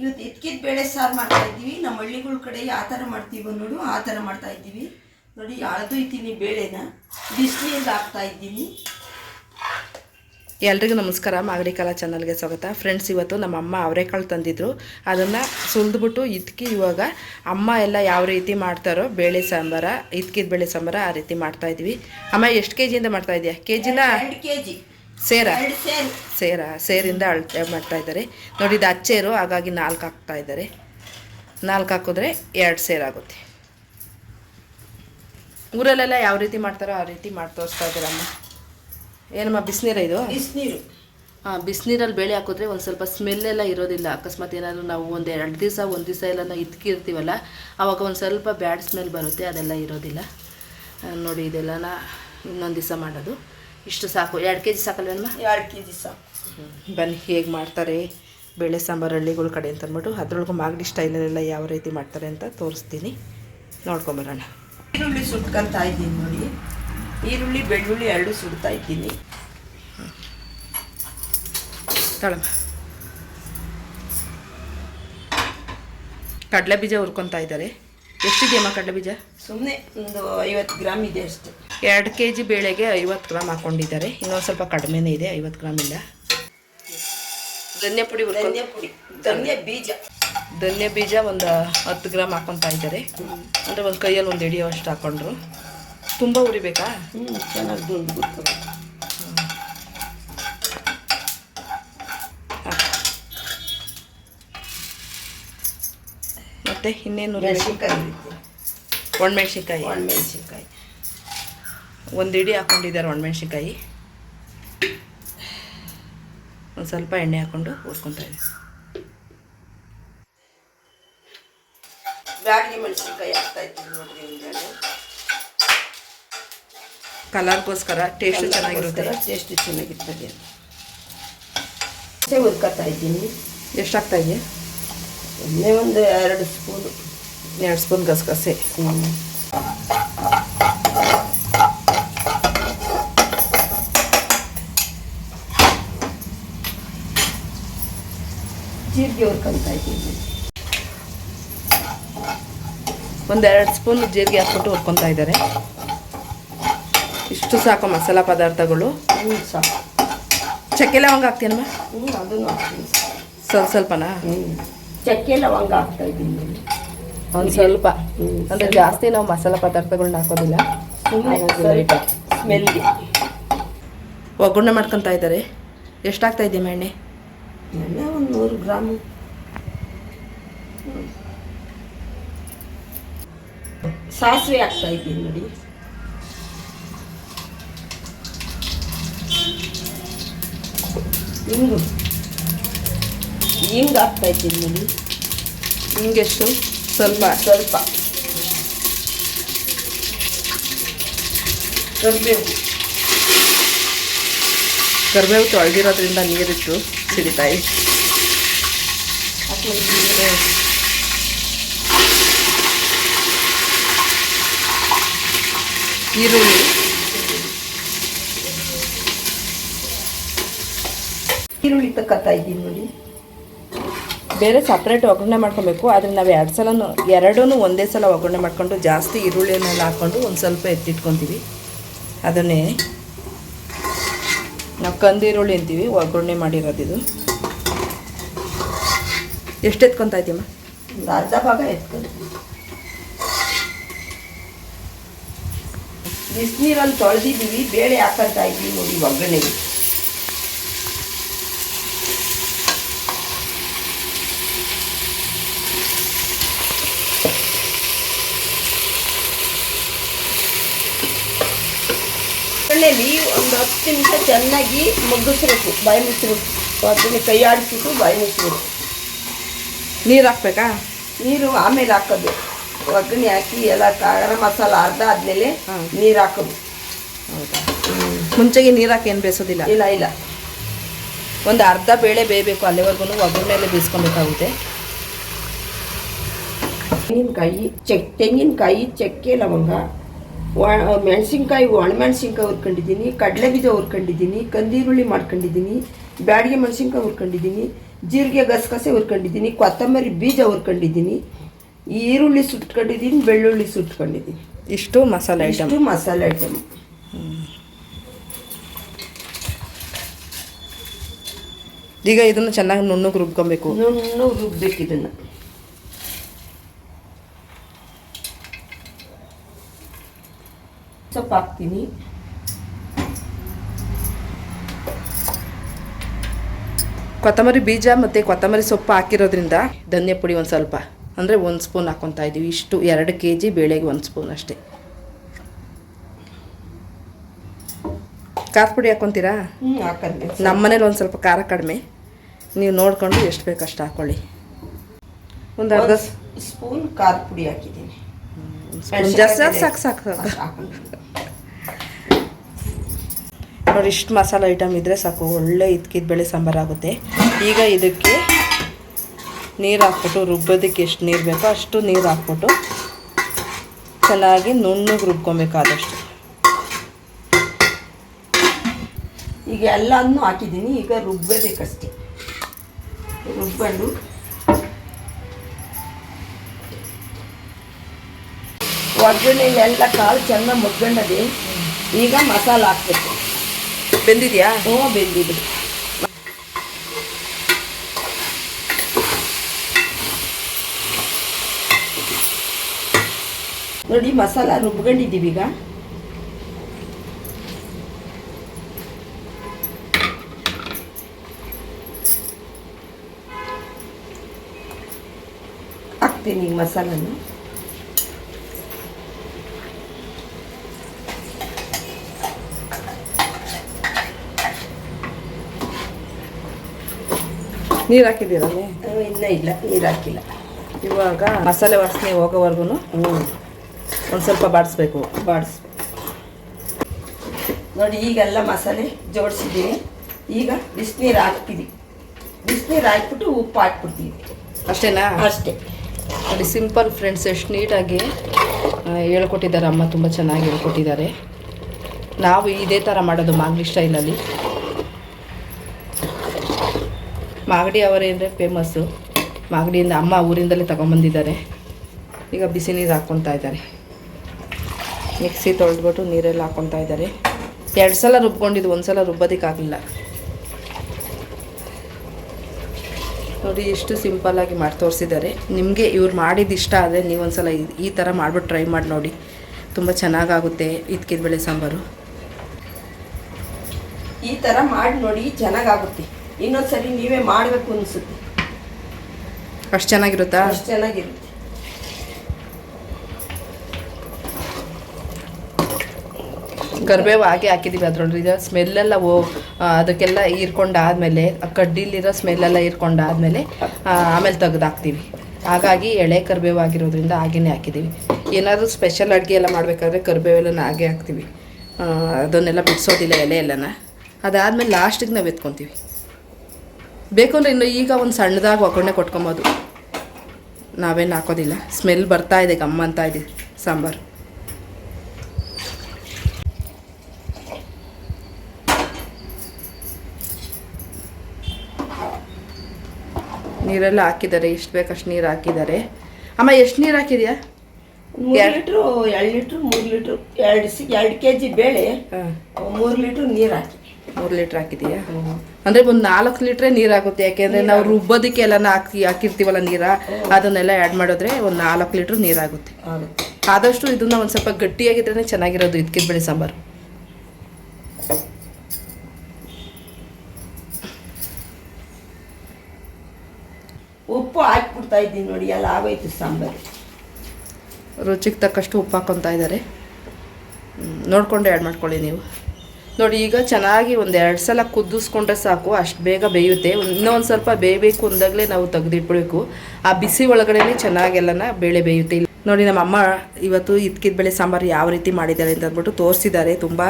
ಇವತ್ತು ಇದ್ಕಿದ ಬೇಳೆ ಸಾರು ಮಾಡ್ತಾ ಇದ್ದೀವಿ. ನಮ್ಮ ಹಳ್ಳಿಗಳ ಕಡೆ ಯಾವ ಥರ ಮಾಡ್ತೀವೋ ನೋಡು ಆ ಥರ ಮಾಡ್ತಾ ಇದ್ದೀವಿ. ನೋಡಿ ಇದ್ದೀನಿ ಬೇಳೆನ. ಬಿಸಿನೀರಿಗೆ ಹಾಕ್ತಾ ಇದ್ದೀನಿ. ಎಲ್ರಿಗೂ ನಮಸ್ಕಾರ. ಮಾಗಡಿ ಕಲಾ ಚಾನಲ್ಗೆ ಸ್ವಾಗತ. ಫ್ರೆಂಡ್ಸ್ ಇವತ್ತು ನಮ್ಮ ಅಮ್ಮ ಅವರೆಕಾಳು ತಂದಿದ್ರು. ಅದನ್ನು ಸುಲಿದ್ಬಿಟ್ಟು ಇದ್ಕಿ ಇವಾಗ ಅಮ್ಮ ಎಲ್ಲ ಯಾವ ರೀತಿ ಮಾಡ್ತಾರೋ ಬೇಳೆ ಸಾಂಬಾರ ಇದ್ಕಿದ ಬೇಳೆ ಸಾಂಬಾರ ಆ ರೀತಿ ಮಾಡ್ತಾ ಇದ್ವಿ ಅಮ್ಮ ಎಷ್ಟು ಕೆ ಜಿಯಿಂದ ಮಾಡ್ತಾ ಇದೆಯಾ? ಕೆ ಜಿನ ಎರಡು ಕೆ ಜಿ ಸೇರ. ಸೇರು. ಸೇರ ಸೇರಿಂದ ಅಳತೆ ಮಾಡ್ತಾ ಇದ್ದಾರೆ. ನೋಡಿ ಇದು ಅಚ್ಚೇರು ಹಾಗಾಗಿ ನಾಲ್ಕು ಹಾಕ್ತಾ ಇದ್ದಾರೆ. ನಾಲ್ಕು ಹಾಕಿದ್ರೆ ಎರಡು ಸೇರಾಗುತ್ತೆ ಊರಲ್ಲೆಲ್ಲ ಯಾವ ರೀತಿ ಮಾಡ್ತಾರೋ ಆ ರೀತಿ ಮಾಡಿ ತೋರಿಸ್ತಾ ಇದ್ದೀರಮ್ಮ. ಏನಮ್ಮ ಬಿಸಿನೀರ ಇದು? ಬಿಸಿನೀರು. ಹಾಂ ಬಿಸಿನೀರಲ್ಲಿ ಬೇಳೆ ಹಾಕಿದ್ರೆ ಒಂದು ಸ್ವಲ್ಪ ಸ್ಮೆಲ್ ಎಲ್ಲ ಇರೋದಿಲ್ಲ. ಅಕಸ್ಮಾತ್ ಏನಾದರೂ ನಾವು ಒಂದು ಎರಡು ದಿವಸ ಒಂದು ದಿವಸ ಎಲ್ಲ ನಾವು ಇದ್ಕಿರ್ತೀವಲ್ಲ ಆವಾಗ ಒಂದು ಸ್ವಲ್ಪ ಬ್ಯಾಡ್ ಸ್ಮೆಲ್ ಬರುತ್ತೆ ಅದೆಲ್ಲ ಇರೋದಿಲ್ಲ. ನೋಡಿ ಇದೆಲ್ಲನ ಇನ್ನೊಂದು ದಿವಸ ಮಾಡೋದು. ಇಷ್ಟು ಸಾಕು. ಎರಡು ಕೆ ಜಿ ಸಾಕಲ್ವೇನಮ್ಮ? ಎರಡು ಕೆ ಜಿ ಸಾಕು ಬನ್ನಿ ಹೇಗೆ ಮಾಡ್ತಾರೆ? ಬೇಳೆ ಸಾಂಬಾರು ಹಳ್ಳಿಗಳ ಕಡೆ ಅಂತ ಅಂದ್ಬಿಟ್ಟು ಅದ್ರೊಳಗೆ ಮಾಗಡಿ ಸ್ಟೈಲಲ್ಲೆಲ್ಲ ಯಾವ ರೀತಿ ಮಾಡ್ತಾರೆ ಅಂತ ತೋರಿಸ್ತೀನಿ. ನೋಡ್ಕೊಂಬರೋಣ. ಈರುಳ್ಳಿ ಸುಟ್ಕೊಂತ ಇದ್ದೀನಿ ನೋಡಿ. ಈರುಳ್ಳಿ ಬೆಳ್ಳುಳ್ಳಿ ಎರಡು ಸುಡ್ತಾ ಇದ್ದೀನಿ. ತಳಮ್ಮ. ಕಡಲೆ ಬೀಜ ಹುರ್ಕೊತಾ ಇದ್ದಾರೆ. ಎಷ್ಟಿದೆಯಮ್ಮ ಕಡಲೆ ಬೀಜ ಸುಮ್ಮನೆ ಒಂದು ಐವತ್ತು ಗ್ರಾಮ್ ಇದೆ ಅಷ್ಟೆ. ಎರಡು ಕೆ ಜಿ ಬೇಳೆಗೆ ಐವತ್ತು ಗ್ರಾಮ್ ಹಾಕೊಂಡಿದ್ದಾರೆ. ಇನ್ನೊಂದು ಸ್ವಲ್ಪ ಕಡಿಮೆನೇ ಇದೆ ಐವತ್ತು ಗ್ರಾಮ್ ಇಲ್ಲ ಧನ್ಯ ಪುಡಿ ಧನ್ಯ ಪುಡಿ. ಧನ್ಯ ಬೀಜ. ಧನ್ಯ ಬೀಜ ಒಂದು ಹತ್ತು ಗ್ರಾಮ್ ಹಾಕೊಂತ ಇದ್ದಾರೆ. ಅಂದರೆ ಒಂದು ಕೈಯಲ್ಲಿ ಒಂದು ಎಡಿ ಅಷ್ಟು ಹಾಕೊಂಡ್ರು. ತುಂಬ ಉರಿಬೇಕಾ ಹ್ಞೂ ಚೆನ್ನಾಗಿ ಮತ್ತು ಇನ್ನೇನು ಒಣಮೆಣ್ಸಿನ್ಕಾಯಿ. ಒಣಮೆಣಸಿನ್ಕಾಯಿ. ಒಂದು ಇಡಿ ಹಾಕೊಂಡಿದ್ದಾರೆ ಒಣಮೆಣ್ಸಿನ್ಕಾಯಿ. ಒಂದು ಸ್ವಲ್ಪ ಎಣ್ಣೆ ಹಾಕ್ಕೊಂಡು ಹುರ್ಕೊತಾ ಇದ್ದೀನಿ. ಬ್ಯಾಡಗಿ ಮೆಣಸಿನ್ಕಾಯಿ ಹಾಕ್ತಾ ಇದ್ದೀನಿ ನೋಡಿ ಕಲರ್ಗೋಸ್ಕರ ಟೇಸ್ಟ್ ಚೆನ್ನಾಗಿರುತ್ತೆ. ಟೇಸ್ಟ್ ಚೆನ್ನಾಗಿರ್ತದೆ ಹುರ್ಕೊತಾ ಇದ್ದೀನಿ. ಎಷ್ಟು ಆಗ್ತಾ ಇದೆಯಾ ಒಂದೇ ಒಂದು ಎರಡು ಸ್ಪೂನು. ಎರಡು ಸ್ಪೂನ್ ಗಸಗಸೆ. ಜೀರಿಗೆ ಹುರ್ಕೊತಾ ಇದ್ದೀನಿ ಒಂದೆರಡು ಸ್ಪೂನ್ ಜೀರಿಗೆ ಹಾಕ್ಬಿಟ್ಟು ಹುರ್ಕೊತಾ ಇದ್ದಾರೆ. ಇಷ್ಟು ಸಾಕು ಮಸಾಲ ಪದಾರ್ಥಗಳು. ಹ್ಞೂ ಸಾಕು. ಚಕ್ಕೆ ಲವಂಗ ಹಾಕ್ತೀನಮ್ಮ ಹ್ಞೂ ಅದನ್ನು ಹಾಕ್ತೀನಿ. ಸ್ವಲ್ಪ ಸ್ವಲ್ಪನಾ? ಹ್ಞೂ ಚಕ್ಕೆ ಲವಂಗ ಹಾಕ್ತಾ ಇದ್ದೀನಿ ಒಂದು ಸ್ವಲ್ಪ. ಹ್ಞೂ ಅಂದರೆ ಜಾಸ್ತಿ ನಾವು ಮಸಾಲ ಪದಾರ್ಥಗಳನ್ನ ಹಾಕೋದಿಲ್ಲ. ಸ್ಮೆಲ್ಗೆ. ಒಗ್ಗರಣೆ ಮಾಡ್ಕೊತಾ ಇದ್ದಾರೆ. ಎಷ್ಟಾಗ್ತಾ ಇದ್ದೀವಿ ಎಣ್ಣೆ ಎಣ್ಣೆ ಒಂದು ನೂರು ಗ್ರಾಮು. ಸಾಸಿವೆ ಹಾಕ್ತಾ ಇದ್ದೀನಿ ನೋಡಿ. ಹಿಂಗು ಹಿಂಗೆ ಹಾಕ್ತಾ ಇದ್ದೀನಿ ನೋಡಿ. ಹಿಂಗೆಷ್ಟು ಸ್ವಲ್ಪ. ಸ್ವಲ್ಪ. ಕರಿಬೇವು. ಕರಿಬೇವು ತೊಳೆದಿರೋದ್ರಿಂದ ನೀರಿಟ್ಟು ಸಿಡಿತಾಯಿ ಈರುಳ್ಳಿ. ಈರುಳ್ಳಿ ತಕ್ಕತ್ತಾ ಇದ್ದೀನಿ ನೋಡಿ. ಬೇರೆ ಸಪ್ರೇಟ್ ಒಗ್ಗರಣೆ ಮಾಡ್ಕೊಬೇಕು, ಆದರೆ ನಾವು ಎರಡು ಸಲ ಎರಡೂ ಒಂದೇ ಸಲ ಒಗ್ಗರಣೆ ಮಾಡ್ಕೊಂಡು ಜಾಸ್ತಿ ಈರುಳ್ಳಿಯನ್ನೆಲ್ಲ ಹಾಕ್ಕೊಂಡು ಒಂದು ಸ್ವಲ್ಪ ಎತ್ತಿಟ್ಕೊತೀವಿ. ಅದನ್ನೇ ನಾವು ಕಂದೀರುಳ್ಳಿ ಅಂತೀವಿ, ಒಗ್ಗರಣೆ ಮಾಡಿರೋದು ಎಷ್ಟು ಎತ್ಕೊತಾ ಇದ್ದೀಮ್ಮ ಒಂದು ಅರ್ಧ ಭಾಗ ಎತ್ಕೊಂಡು ಬಿಸಿನೀರಲ್ಲಿ ತೊಳೆದಿದ್ದೀವಿ, ಬೇಳೆ ಹಾಕಂತ ಇದ್ದೀವಿ ನೋಡಿ ಒಗ್ಗರಣೆಗೆ. ಒಗ್ಗರಣೆಲಿ ಒಂದು ಹತ್ತು ನಿಮಿಷ ಚೆನ್ನಾಗಿ ಮಗ್ಗಿಸ್ಬೇಕು. ಬಾಯಿ ಮುಚ್ಚಬೇಕು ಅದನ್ನು ಕೈ ಆಡಿಸ್ಬಿಟ್ಟು ಬಾಯಿ ಮುಚ್ಚಬೇಕು ನೀರು ಹಾಕ್ಬೇಕಾ? ನೀರು ಆಮೇಲೆ ಹಾಕೋದು. ಒಗ್ಗರಣೆ ಹಾಕಿ ಎಲ್ಲ ಖಾರ ಮಸಾಲ ಅರ್ಧ ಆದ್ಮೇಲೆ. ನೀರು ಹಾಕೋದು. ಹೌದಾ? ಮುಂಚೆಗೆ ನೀರು ಹಾಕಿ ಏನು ಬೇಯಿಸೋದಿಲ್ಲ? ಇಲ್ಲ ಇಲ್ಲ. ಒಂದು ಅರ್ಧ ಬೇಳೆ ಬೇಯಬೇಕು. ಅಲ್ಲಿವರೆಗೂ ಒಗ್ಗರಣೆಯಲ್ಲೇ ಬೇಯಿಸ್ಕೊಬೇಕಾಗುತ್ತೆ. ತೆಂಗಿನಕಾಯಿ ಚೆಕ್ ತೆಂಗಿನಕಾಯಿ ಚಕ್ಕೆ ಲವಂಗ. ಒಣ ಮೆಣಸಿನ್ಕಾಯಿ ಒಣಮೆಣಸಿನ್ಕಾಯಿ ಹುರ್ಕೊಂಡಿದ್ದೀನಿ ಕಡಲೆ ಬೀಜ ಹುರ್ಕೊಂಡಿದ್ದೀನಿ ಕಂದೀರುಳ್ಳಿ ಮಾಡ್ಕೊಂಡಿದ್ದೀನಿ ಬ್ಯಾಡಿಗೆ ಮೆಣಸಿನ್ಕಾಯಿ ಹುರ್ಕೊಂಡಿದ್ದೀನಿ ಜೀರಿಗೆ ಗಸಗಸೆ ಹುರ್ಕೊಂಡಿದ್ದೀನಿ ಕೊತ್ತಂಬರಿ ಬೀಜ ಹುರ್ಕೊಂಡಿದ್ದೀನಿ ಈರುಳ್ಳಿ ಸುಟ್ಕೊಂಡಿದ್ದೀನಿ ಬೆಳ್ಳುಳ್ಳಿ ಸುಟ್ಕೊಂಡಿದ್ದೀನಿ. ಇಷ್ಟು ಮಸಾಲೆ ಐಟಮ್ ಇಷ್ಟು ಮಸಾಲೆ ಐಟಮ್ ಈಗ ಇದನ್ನು ಚೆನ್ನಾಗಿ ನುಣ್ಣಗೆ ರುಬ್ಕೊಬೇಕು. ನುಣ್ಣಗೆ ರುಬ್ಬೇಕು ಇದನ್ನು. ಸೊಪ್ಪು ಹಾಕ್ತೀನಿ ಕೊತ್ತಂಬರಿ ಬೀಜ ಮತ್ತು ಕೊತ್ತಂಬರಿ ಸೊಪ್ಪು ಹಾಕಿರೋದ್ರಿಂದ ಧನಿಯಾ ಪುಡಿ ಒಂದು ಸ್ವಲ್ಪ. ಅಂದರೆ ಒಂದು ಸ್ಪೂನ್ ಹಾಕ್ಕೊತಾ ಇದ್ದೀವಿ. ಇಷ್ಟು ಎರಡು ಕೆ ಜಿ ಬೇಳೆಗೆ ಒಂದು ಸ್ಪೂನ್ ಅಷ್ಟೇ. ಖಾರ ಪುಡಿ ಹಾಕ್ಕೊತೀರಾ ನಮ್ಮ ಮನೇಲಿ ಒಂದು ಸ್ವಲ್ಪ ಖಾರ ಕಡಿಮೆ. ನೀವು ನೋಡಿಕೊಂಡು ಎಷ್ಟು ಬೇಕು ಅಷ್ಟು ಹಾಕ್ಕೊಳ್ಳಿ ಒಂದು ಅರ್ಧ ಸ್ಪೂನ್ ಖಾರ ಪುಡಿ ಹಾಕಿದ್ದೀನಿ. ಜಾಸ್ತಿ ಸಾಕು ಸಾಕು. ನೋಡಿ, ಇಷ್ಟು ಮಸಾಲೆ ಐಟಮ್ ಇದ್ದರೆ ಸಾಕು. ಒಳ್ಳೆ ಇದ್ಕಿದ ಬೇಳೆ ಸಾಂಬಾರು ಆಗುತ್ತೆ. ಈಗ ಇದಕ್ಕೆ ನೀರು ಹಾಕ್ಬಿಟ್ಟು ರುಬ್ಬೋದಕ್ಕೆ ಎಷ್ಟು ನೀರು ಬೇಕೋ ಅಷ್ಟು ನೀರು ಹಾಕ್ಬಿಟ್ಟು ಚೆನ್ನಾಗಿ ನುಣ್ಣಗೆ ರುಬ್ಕೊಬೇಕಾದಷ್ಟು. ಈಗ ಎಲ್ಲನೂ ಹಾಕಿದ್ದೀನಿ. ಈಗ ರುಬ್ಬೇಕಷ್ಟೇ ರುಬ್ಕೊಂಡು. ಒಗ್ಗರಣೆ ಎಲ್ಲ ಕಾಳು ಚೆನ್ನಾಗಿ ಮುಗ್ಗಣ್ಣದೆ. ಈಗ ಮಸಾಲೆ ಹಾಕ್ಬೇಕು. ಬೆಂದಿದೆಯಾ? ಹ್ಞೂ ಬೆಂದಿದೆ ನೋಡಿ ಮಸಾಲ ರುಬ್ಕೊಂಡಿದ್ದೀವಿ ಈಗ. ಹಾಕ್ತೀನಿ ಈಗ ಮಸಾಲನ. ನೀರು ಹಾಕಿದ್ದೀರಲ್ಲೇ ಇಲ್ಲ ಇಲ್ಲ ನೀರು ಹಾಕಿಲ್ಲ. ಇವಾಗ ಮಸಾಲೆ ವಾಸನೆ ಹೋಗೋವರೆಗೂ ಹ್ಞೂ ಒಂದು ಸ್ವಲ್ಪ ಬಾಡಿಸ್ಬೇಕು. ಬಾಡಿಸ್ ನೋಡಿ ಈಗೆಲ್ಲ ಮಸಾಲೆ ಜೋಡಿಸಿದ್ದೀನಿ. ಈಗ ಬಿಸಿನೀರು ಹಾಕ್ತೀವಿ ಬಿಸಿನೀರು ಹಾಕ್ಬಿಟ್ಟು ಉಪ್ಪು ಹಾಕ್ಬಿಡ್ತೀವಿ ಅಷ್ಟೇನಾ? ಅಷ್ಟೇ. ನೋಡಿ ಸಿಂಪಲ್ ಫ್ರೆಂಡ್ಸ್ ಎಷ್ಟು ನೀಟಾಗಿ ಹೇಳ್ಕೊಟ್ಟಿದ್ದಾರೆ ಅಮ್ಮ ತುಂಬ ಚೆನ್ನಾಗಿ ಹೇಳ್ಕೊಟ್ಟಿದ್ದಾರೆ. ನಾವು ಇದೇ ಥರ ಮಾಡೋದು ಮಾಂಗ್ಲಿ ಸ್ಟೈಲಲ್ಲಿ. ಮಾಗಡಿ ಅವರೇಂದರೆ ಫೇಮಸ್ಸು ಮಾಗಡಿಯಿಂದ ಅಮ್ಮ ಊರಿಂದಲೇ ತೊಗೊಂಬಂದಿದ್ದಾರೆ. ಈಗ ಬಿಸಿ ನೀರು ಹಾಕ್ಕೊತಾ ಇದ್ದಾರೆ. ಮಿಕ್ಸಿ ತೊಳೆದ್ಬಿಟ್ಟು ನೀರೆಲ್ಲ ಹಾಕ್ಕೊತಾ ಇದ್ದಾರೆ. ಎರಡು ಸಲ ರುಬ್ಕೊಂಡಿದ್ದು ಒಂದು ಸಲ ರುಬ್ಬೋದಕ್ಕಾಗಲಿಲ್ಲ. ನೋಡಿ ಎಷ್ಟು ಸಿಂಪಲ್ಲಾಗಿ ಮಾಡಿ ತೋರಿಸಿದ್ದಾರೆ. ನಿಮಗೆ ಇವ್ರು ಮಾಡಿದ್ದು ಇಷ್ಟ ಆದರೆ ನೀವೊಂದು ಸಲ ಈ ಥರ ಮಾಡ್ಬಿಟ್ಟು ಟ್ರೈ ಮಾಡಿ ನೋಡಿ. ತುಂಬ ಚೆನ್ನಾಗಾಗುತ್ತೆ ಇದ್ಕಿದ ಬೇಳೆ ಸಾಂಬಾರು. ಈ ಥರ ಮಾಡಿ ನೋಡಿ, ಚೆನ್ನಾಗಾಗುತ್ತೆ. ಇನ್ನೊಂದ್ಸರಿ ನೀವೇ ಮಾಡಬೇಕು ಅನಿಸುತ್ತೆ. ಅಷ್ಟು ಚೆನ್ನಾಗಿರುತ್ತಾ? ಅಷ್ಟು ಚೆನ್ನಾಗಿರುತ್ತೆ. ಕರಿಬೇವು ಹಾಗೆ ಹಾಕಿದ್ದೀವಿ ಅದರೊಳಗೆ. ಸ್ಮೆಲ್ಲೆಲ್ಲ ಓ ಅದಕ್ಕೆಲ್ಲ ಹೀರ್ಕೊಂಡಾದ್ಮೇಲೆ ಆ ಕಡ್ಡಿಲಿರೋ ಸ್ಮೆಲ್ಲೆಲ್ಲ ಹೀರ್ಕೊಂಡಾದ್ಮೇಲೆ ಆಮೇಲೆ ತೆಗ್ದು ಹಾಕ್ತೀವಿ. ಹಾಗಾಗಿ ಎಳೆ ಕರಿಬೇವು ಆಗಿರೋದ್ರಿಂದ ಹಾಗೇ ಹಾಕಿದ್ದೀವಿ ಏನಾದರೂ ಸ್ಪೆಷಲ್ ಅಡುಗೆ ಎಲ್ಲ ಮಾಡಬೇಕಾದ್ರೆ ಕರಿಬೇವೆಲ್ಲನ ಹಾಗೆ ಹಾಕ್ತೀವಿ. ಅದನ್ನೆಲ್ಲ ಬಿಡಿಸೋದಿಲ್ಲ ಎಲೆ ಎಲ್ಲನ. ಅದಾದಮೇಲೆ ಲಾಸ್ಟಿಗೆ ನಾವು ಎತ್ಕೊತೀವಿ. ಬೇಕು ಅಂದರೆ ಇನ್ನು ಈಗ ಒಂದು ಸಣ್ಣದಾಗಿ ಒಗ್ಗರಣೆ ಕೊಟ್ಕೊಬೋದು. ನಾವೇನು ಹಾಕೋದಿಲ್ಲ. ಸ್ಮೆಲ್ ಬರ್ತಾ ಇದೆ ಗಮ್ಮ ಅಂತ ಇದೆ ಸಾಂಬಾರು. ನೀರೆಲ್ಲ ಹಾಕಿದ್ದಾರೆ ಎಷ್ಟು ಬೇಕಷ್ಟು ನೀರು ಹಾಕಿದ್ದಾರೆ. ಅಮ್ಮ ಎಷ್ಟು ನೀರು ಹಾಕಿದ್ಯಾ? ಎರಡು- ಲೀಟ್ರು ಎರಡು ಲೀಟ್ರು ಮೂರು ಲೀಟ್ರು ಎರಡು ಸಿ ಎರಡು ಕೆ ಜಿ ಬೇಳೆ ಮೂರು ಲೀಟ್ರು ನೀರು ಹಾಕಿ. ಮೂರು ಲೀಟ್ರ್ ಹಾಕಿದೀಯಾ? ಅಂದರೆ ಒಂದು ನಾಲ್ಕು ಲೀಟ್ರೇ ನೀರು ಆಗುತ್ತೆ ಯಾಕೆಂದರೆ ನಾವು ರುಬ್ಬೋದಕ್ಕೆ ಎಲ್ಲ ಹಾಕಿ ಹಾಕಿರ್ತೀವಲ್ಲ ನೀರ? ಅದನ್ನೆಲ್ಲ ಆ್ಯಡ್ ಮಾಡಿದ್ರೆ ಒಂದು ನಾಲ್ಕು ಲೀಟ್ರ್ ನೀರಾಗುತ್ತೆ. ಆಗುತ್ತೆ. ಆದಷ್ಟು ಇದನ್ನ ಒಂದು ಸ್ವಲ್ಪ ಗಟ್ಟಿಯಾಗಿದ್ರೆ ಚೆನ್ನಾಗಿರೋದು ಇದಕ್ಕಿದ ಬೆಳೆ ಸಾಂಬಾರು. ಉಪ್ಪು ಹಾಕ್ಬಿಡ್ತಾ ಇದ್ದೀನಿ ನೋಡಿ ಎಲ್ಲ ಆಗೋಯ್ತು ಸಾಂಬಾರು. ರುಚಿಗೆ ತಕ್ಕಷ್ಟು ಉಪ್ಪು ಹಾಕೊತಾ ಇದ್ದಾರೆ ನೋಡಿಕೊಂಡು ನೋಡ್ಕೊಂಡು ಆ್ಯಡ್ ಮಾಡ್ಕೊಳ್ಳಿ ನೀವು. ನೋಡಿ, ಈಗ ಚೆನ್ನಾಗಿ ಒಂದು ಎರಡು ಸಲ ಕುದಿಸ್ಕೊಂಡ್ರೆ ಸಾಕು, ಅಷ್ಟು ಬೇಗ ಬೇಯುತ್ತೆ. ಇನ್ನೊಂದು ಸ್ವಲ್ಪ ಬೇಯಬೇಕು ಅಂದಾಗಲೇ ನಾವು ತೆಗೆದಿಟ್ಬಿಡ್ಬೇಕು. ಆ ಬಿಸಿ ಒಳಗಡೆನೇ ಚೆನ್ನಾಗೆಲ್ಲನ ಬೇಳೆ ಬೇಯುತ್ತೆ. ನೋಡಿ, ನಮ್ಮ ಅಮ್ಮ ಇವತ್ತು ಇದ್ಕಿದ ಬೇಳೆ ಸಾಂಬಾರು ಯಾವ ರೀತಿ ಮಾಡಿದ್ದಾರೆ ಅಂತ ಅಂದ್ಬಿಟ್ಟು ತೋರಿಸಿದ್ದಾರೆ. ತುಂಬ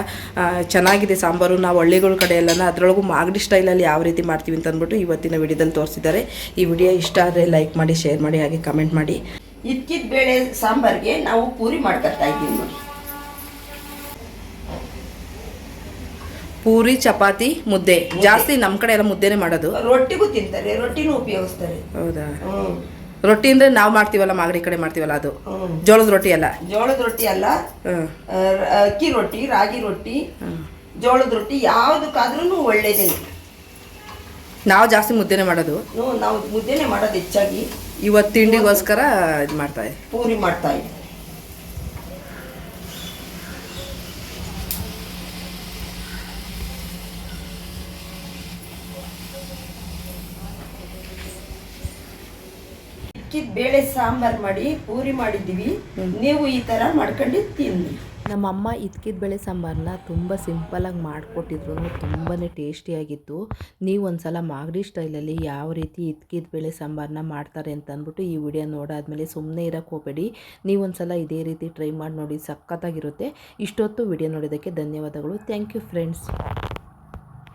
ಚೆನ್ನಾಗಿದೆ ಸಾಂಬಾರು. ನಾವು ಹಳ್ಳಿಗಳ ಕಡೆ ಎಲ್ಲನ ಅದರೊಳಗೂ ಮಾಗಡಿ ಸ್ಟೈಲಲ್ಲಿ ಯಾವ ರೀತಿ ಮಾಡ್ತೀವಿ ಅಂತ ಅಂದ್ಬಿಟ್ಟು ಇವತ್ತಿನ ವಿಡಿಯೋದಲ್ಲಿ ತೋರಿಸಿದ್ದಾರೆ. ಈ ವಿಡಿಯೋ ಇಷ್ಟ ಆದರೆ ಲೈಕ್ ಮಾಡಿ ಶೇರ್ ಮಾಡಿ, ಹಾಗೆ ಕಮೆಂಟ್ ಮಾಡಿ. ಇದ್ಕಿದ ಬೇಳೆ ಸಾಂಬಾರಿಗೆ ನಾವು ಪೂರಿ ಮಾಡ್ಕೊಳ್ತಾ ಇದ್ದೀವಿ ನೋಡಿ. ಪೂರಿ ಚಪಾತಿ ಮುದ್ದೆ. ಜಾಸ್ತಿ ನಮ್ಮ ಕಡೆ ಎಲ್ಲ ಮುದ್ದೆನೇ ಮಾಡೋದು. ರೊಟ್ಟಿಗೂ ತಿಂತಾರೆ ರೊಟ್ಟಿನೂ ಉಪಯೋಗಿಸ್ತಾರೆ. ಹೌದಾ? ರೊಟ್ಟಿ ಅಂದ್ರೆ ನಾವು ಮಾಡ್ತೀವಲ್ಲ ಮಾಗಡಿ ಕಡೆ ಮಾಡ್ತೀವಲ್ಲ ಅದು? ಜೋಳದ ರೊಟ್ಟಿ ಅಲ್ಲ? ಜೋಳದ ರೊಟ್ಟಿ ಅಲ್ಲ. ಅಕ್ಕಿ ರೊಟ್ಟಿ ರಾಗಿ ರೊಟ್ಟಿ ಜೋಳದ ರೊಟ್ಟಿ ಯಾವುದಕ್ಕಾದ್ರೂ ಒಳ್ಳೇದೇ ನಾವು ಜಾಸ್ತಿ ಮುದ್ದೆನೇ ಮಾಡೋದು. ನಾವು ಮುದ್ದೆನೆ ಮಾಡೋದು ಹೆಚ್ಚಾಗಿ. ಇವತ್ತು ತಿಂಡಿಗೋಸ್ಕರ ಇದು ಮಾಡ್ತಾ ಇದ್ದೀವಿ ಪೂರಿ ಮಾಡ್ತಾ ಇದ್ವಿ ಬೇಳೆ ಸಾಂಬಾರ್ ಮಾಡಿ ಪೂರಿ ಮಾಡಿದ್ದೀವಿ. ನೀವು ಈ ತರ ಮಾಡ್ಕೊಂಡು ತಿನ್ನಿ. ನಮ್ಮಮ್ಮ ಇದ್ಕಿದ ಬೇಳೆ ಸಾಂಬಾರನ್ನ ತುಂಬ ಸಿಂಪಲಾಗಿ ಮಾಡಿಕೊಟ್ಟಿದ್ರು ತುಂಬಾ ಟೇಸ್ಟಿಯಾಗಿತ್ತು ನೀವು ಒಂದ್ಸಲ ಮಾಗಡಿ ಸ್ಟೈಲಲ್ಲಿ ಯಾವ ರೀತಿ ಇದ್ಕಿದ ಬೇಳೆ ಸಾಂಬಾರನ್ನ ಮಾಡ್ತಾರೆ ಅಂತ ಅಂದ್ಬಿಟ್ಟು ಈ ವಿಡಿಯೋ ನೋಡಾದ್ಮೇಲೆ ಸುಮ್ಮನೆ ಇರೋಕ್ಕೆ ಹೋಗಬೇಡಿ. ನೀವು ಒಂದ್ಸಲ ಇದೇ ರೀತಿ ಟ್ರೈ ಮಾಡಿ ನೋಡಿ ಸಖತ್ತಾಗಿರುತ್ತೆ. ಇಷ್ಟೊತ್ತು ವಿಡಿಯೋ ನೋಡೋದಕ್ಕೆ ಧನ್ಯವಾದಗಳು. Thank you friends